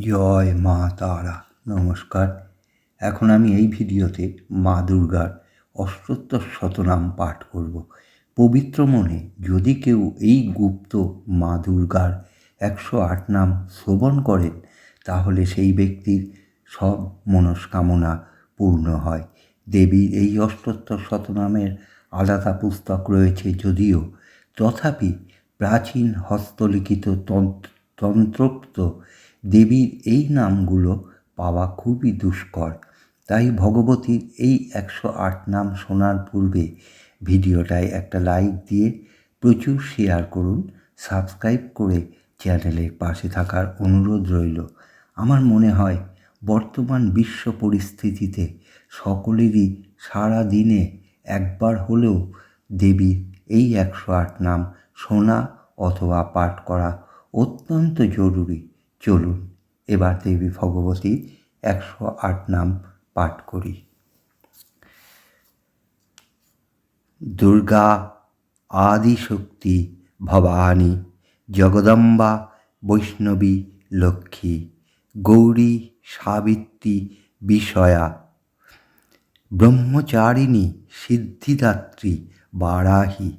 জয় মা তারা। নমস্কার। এখন আমি এই ভিডিওতে মা দুর্গার অষ্টোত্তর শতনাম পাঠ করব। পবিত্র মনে যদি কেউ এই গুপ্ত মা দুর্গার একশো আট নাম শ্রবণ করেন, তাহলে সেই ব্যক্তির সব মনস্কামনা পূর্ণ হয়। দেবীর এই অষ্টোত্তর শতনামের আলাদা পুস্তক রয়েছে যদিও তথাপি প্রাচীন হস্তলিখিত তন্ত্র তন্ত্রোক্ত দেবীর এই নামগুলো পাওয়া খুবই দুষ্কর। তাই ভগবতীর এই একশো আট নাম শোনার পূর্বে ভিডিওটায় একটা লাইক দিয়ে প্রচুর শেয়ার করুন, সাবস্ক্রাইব করে চ্যানেলের পাশে থাকার অনুরোধ রইল। আমার মনে হয় বর্তমান বিশ্ব পরিস্থিতিতে সকলেরই সারা দিনে একবার হলেও দেবীর এই একশো আট নাম শোনা অথবা পাঠ করা অত্যন্ত জরুরি। চলুন, এবার দেবী ভগবতী একশো আট নাম পাঠ করি। দুর্গা আদিশক্তি ভবানী, জগদম্বা বৈষ্ণবী লক্ষ্মী, গৌরী সাবিত্রী বিষয়া, ব্রহ্মচারিণী সিদ্ধিদাত্রী বারাহি,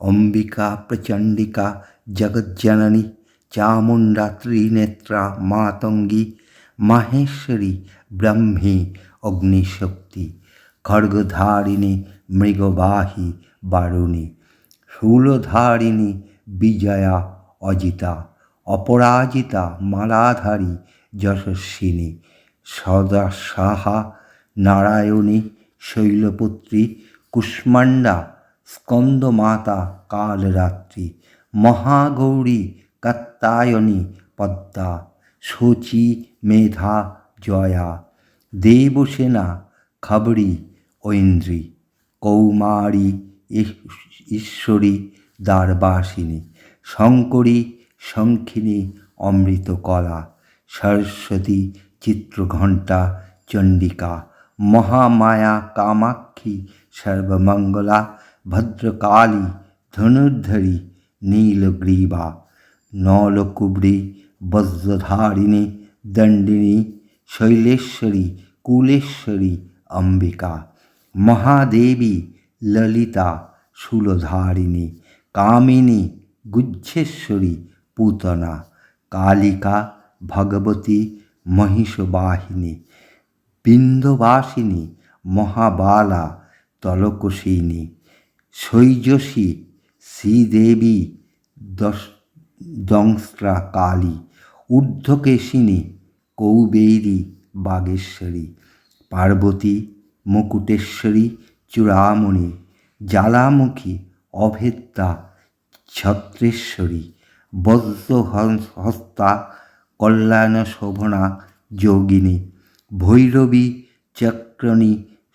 অম্বিকা প্রচণ্ডিকা জগজ্জননী চামুণ্ডা ত্রিনেত্রা মাতঙ্গী মাহেশ্বরী ব্রহ্মী অগ্নিশক্তি খড়গধারিণী মৃগবাহী বারুণী শূলধারিণী বিজয়া অজিতা অপরাজিতা মালাধারী যশস্বিনী সদা সাহা নারায়ণী শৈলপুত্রী কুষ্মাণ্ডা স্কন্দমাতা কালরাত্রি মহাগৌরী কাত্তায়নী পদ্মা, শচী মেধা জয়া, দেবসেনা খবরী ঐন্দ্রী কৌমারী ঈশ্বরী দ্বারবাসিনী, শঙ্করী শঙ্খিনী অমৃতকলা, সরস্বতী চিত্রঘণ্টা চণ্ডিকা, মহামায়া কামাক্ষী সর্বমঙ্গলা, ভদ্রকালী ধনুর্ধরী নীলগ্রীবা। নলকুব্রী বজ্রধারিণী, দণ্ডিনী, শৈলেশ্বরী, কুলেশ্বরী, অম্বিকা, মহাদেবী, ললিতা, শূলধারিণী, কামিনী, গুজ্জেশ্বরী, পুতনা, কালিকা, ভগবতী, মহিষবাহিনী, বিন্দবাসিনী, মহাবালা তলকসিনী শৈজসী শ্রীদেবী, দশ দংস্ত্রা কালী ঊর্ধ্বকেশিনী কৌবেরী বাগেশ্বরী, পার্বতী, মুকুটেশ্বরী, চূড়ামণি, জ্বালামুখী, অভেদ্যা, ছত্রেশ্বরী, বজ্রহস্তা কল্যাণ শোভনা যোগিনী, ভৈরবী, চক্রণী,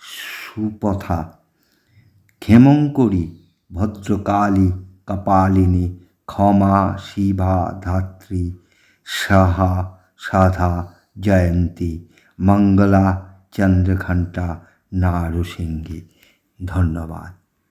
সুপথা, ক্ষেমঙ্করী, ভদ্রকালী, কপালিনী ক্ষমা শিভা ধাত্রী সাহা সাধা জয়ন্তী মঙ্গলা চন্দ্রঘণ্টা নারসিংহী। ধন্যবাদ।